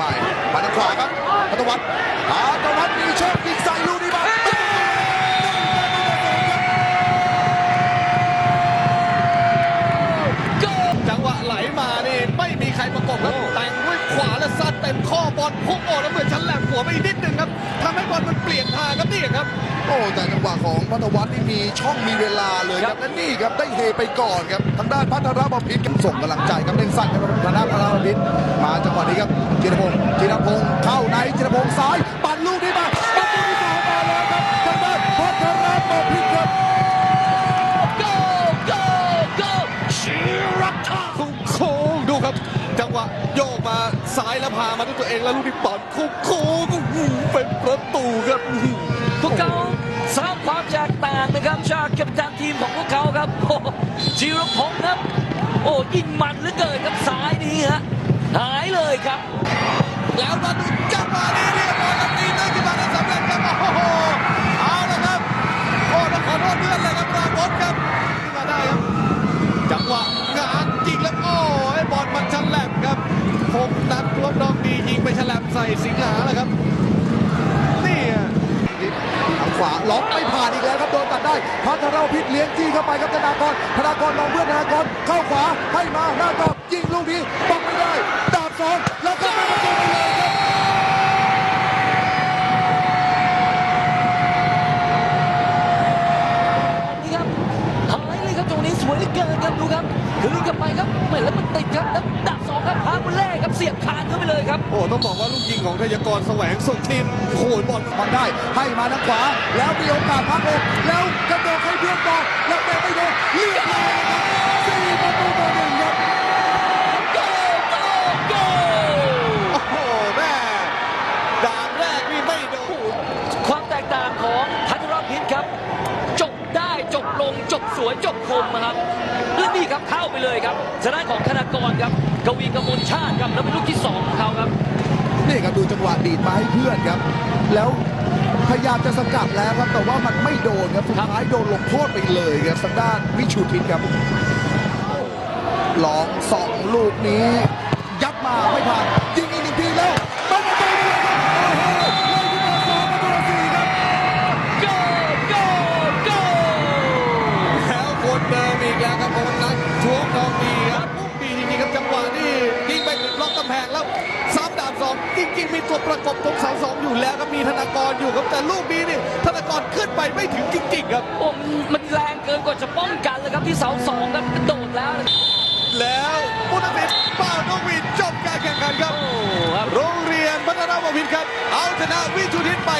ใหม่มาทางขวาครับพัทวัฒน์พัทวัฒน์มีโชคยิงใส่ลูกนี้มาจังหวะไหลมานี่ไม่มีใครประกบครับแต่งด้วยขวาและซัดเต็มข้อบอลพุ่งออกแล้วเหมือนชั้นแหลมหัวไปนิดนึงครับทำให้บอลมันเปลี่ยนทางครับนี่ครับ อ้แต่จังหวะของพัทวัฒน์นี่มีช่องมีเวลาเลยครับและนี่ครับได้เฮไปก่อนครับทางด้านพัทรบพิตรส่งกำลังใจครับเล่นสั้นครับทางด้านพัทรบพิตรมาจังหวะนี้ครับจิรพงศ์จิรพงศ์เข้าในจิรพงศ์ซ้ายปั่นลูกนี้มาประตูที่สองมาแล้วครับทางด้านพัทรบพิตรครับายแล้วพามาด้วยตัวเองแล้วลูกนี้บอลโค้งโค้งๆอื้อหือเป็นประตูครับอื้อหือพวกเขาสร้างความแตกต่างนะครับจากกัปตันทีมของพวกเขาครับโอ้โหจิรพงศ์ครับ โอ้ยิงมันเหลือเกินครับซ้ายนี้ฮะหายเลยครับ แล้วมาดูจังหวะนี้เรียบร้อยครับตีตื้นขึ้นมาได้สำเร็จครับโอ้โหเอาละครับ โอ้ต้องขอโทษเพื่อนเลยครับรามดครับขึ้นมาได้ครับ จังหวะงานยิงแล้วโอ้ยบอลมันฉลับครับห กนัดรวมดองดียิงไปฉลับใส่สิงหาแล้วครับ นี่ทางขวาล็อกไม่ผ่านอีกแล้วครับโดนตัดได้ พัทรบพิตรเลี้ยงจี้เข้าไปครับธนากรธนากรมองเพื่อนธนากรเข้าขวาให้มาหน้ากรอบยิงลูกนี้ปักไม่ได้ดาบสองแล้วก็เป็นประตูไปเลยครับนี่ครับหายเลยครับตรงนี้สวยเหลือเกินครับดูครับคืนกลับไปครับเหมือนแล้วมันติดครับแล้วดับสองครับพาบุเล่ สียบคานเข้าไปเลยครับ โอ้ต้องบอกว่าลูกยิงของทยากรแสวงสุขทีมโอ้โหบอลบอลได้ ให้มาทางขวา แล้วมีโอกาสพักอกแล้วกระโดดให้เพื่อนต่อแล้วเตะไม่โดนเรียบร้อยสี่ประตูต่อหนึ่งครับโกโกโกโอ้โหแม่ดาบแรกนี่ไม่โดนความแตกต่างของพัทรพิษครับ จบได้จบลงจบสวยจบคมนะครับและนี่ครับเข้าไปเลยครับชนะของธนากรครับ กวีกมลชาติครับแล้วเป็นลูกที่สองของเขาครับนี่ครับดูจังหวะดีดมาให้เพื่อนครับ แล้วพยายามจะสกัดแล้วครับแต่ว่ามันไม่โดนครับสุดท้ายโดนลงโทษไปเลยครับทางด้านวิชูทิศครับลองสองลูกนี้ ยัดมาไม่ผ่าน จริงๆมีตัวประกบตรงเสาสองอยู่แล้วครับมีธนากรอยู่ครับแต่ลูกนี้นี่ธนากรขึ้นไปไม่ถึงจริงๆครับโอ้มันแรงเกินกว่าจะป้องกันเลยครับที่เสาสองครับกระโดดแล้วนะครับแล้วพุทธศิษย์เป้านกหวีดจบการแข่งขันครับโอ้ครับโรงเรียนพัฒนาบพิตรครับ เอาชนะวิชุทิศไป